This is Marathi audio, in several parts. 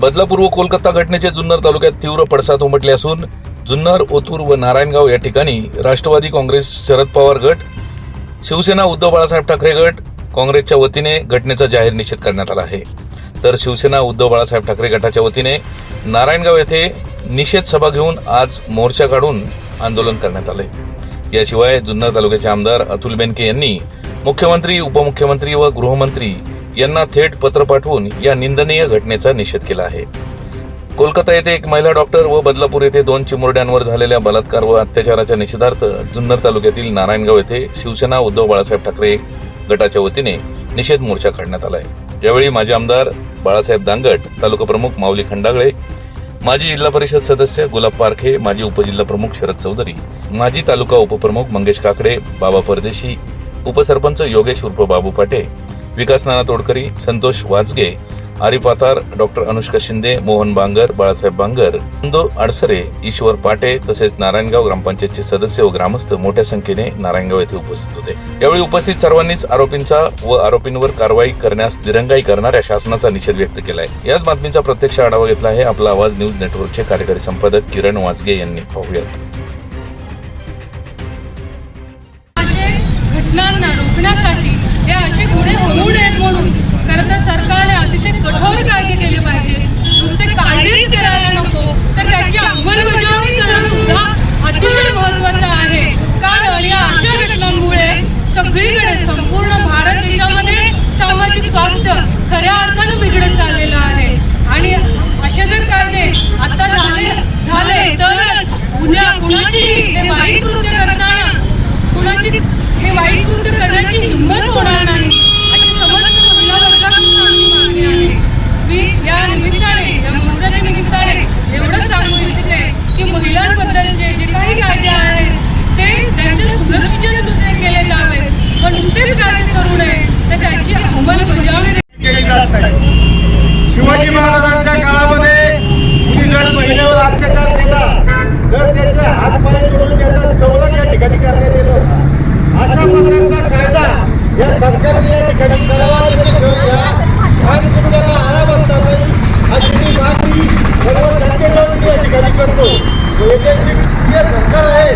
बदलापूर्व कोलकाता घटनेचे जुन्नर तालुक्यात तीव्र पडसाद उमटले असून जुन्नर ओतूर व नारायणगाव या ठिकाणी राष्ट्रवादी काँग्रेस शरद पवार गट शिवसेना उद्धव बाळासाहेब ठाकरे गट काँग्रेसच्या वतीने घटनेचा जाहीर निषेध करण्यात आला आहे. तर शिवसेना उद्धव बाळासाहेब ठाकरे गटाच्या वतीने नारायणगाव येथे निषेध सभा घेऊन आज मोर्चा काढून आंदोलन करण्यात आले याशिवाय जुन्नर तालुक्याचे आमदार अतुल बेनके यांनी मुख्यमंत्री उपमुख्यमंत्री व गृहमंत्री यांना थेट पत्र पाठवून या निंदनीय घटनेचा निषेध केला आहे. कोलकाता येथे एक महिला डॉक्टर व बदलापूर येथे दोन चिमुरड्यांवर झालेल्या बलात्कार व अत्याचाराच्या निषेधार्थ जुन्नर तालुक्यातील नारायणगाव येथे शिवसेना उद्धव बाळासाहेब ठाकरे गटाच्या वतीने निषेध मोर्चा काढण्यात आलाय. यावेळी माजी आमदार बाळासाहेब दांगट तालुका प्रमुख माऊली खंडागळे माजी जिल्हा परिषद सदस्य गुलाब पारखे माजी उपजिल्हा प्रमुख शरद चौधरी माजी तालुका उपप्रमुख मंगेश काकडे बाबा परदेशी उपसरपंच योगेश उर्फ बाबू पाटे विकास नाना तोडकरी संतोष वाजगे आरिफ आतार डॉक्टर अनुष्का शिंदे मोहन बांगर बाळासाहेब बांगर नंदो अडसरे ईश्वर पाटे तसेच नारायणगाव ग्रामपंचायतचे सदस्य व ग्रामस्थ मोठ्या संख्येने नारायणगाव येथे उपस्थित होते. यावेळी उपस्थित सर्वांनीच आरोपींचा व आरोपींवर कारवाई करण्यास दिरंगाई करणाऱ्या शासनाचा निषेध व्यक्त केलाय. याच बातमीचा प्रत्यक्ष आढावा घेतला आहे आपला आवाज न्यूज नेटवर्कचे कार्यकारी संपादक किरण वाजगे यांनी. पाहूयात. घटनांना रोखण्यासाठी 你好辛苦了 शिवाजी महाराजांच्या काळामध्ये कुणी जर महिन्यावर अत्याचार केला तर त्याचे हात पाय करून त्याचा सवलत या ठिकाणी करण्यात येत होता. अशा प्रकारचा कायदा या सरकारने या ठिकाणी करावा त्याच्याशिवाय नाही अशी मागणी सर्व जनतेकडून या ठिकाणी करतो. जे सरकार आहे.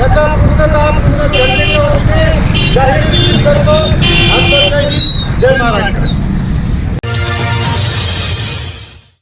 याचा पूर्णतः पूर्ण जनतेच्या वतीने जाहीर करतो. जय महाराष्ट्र.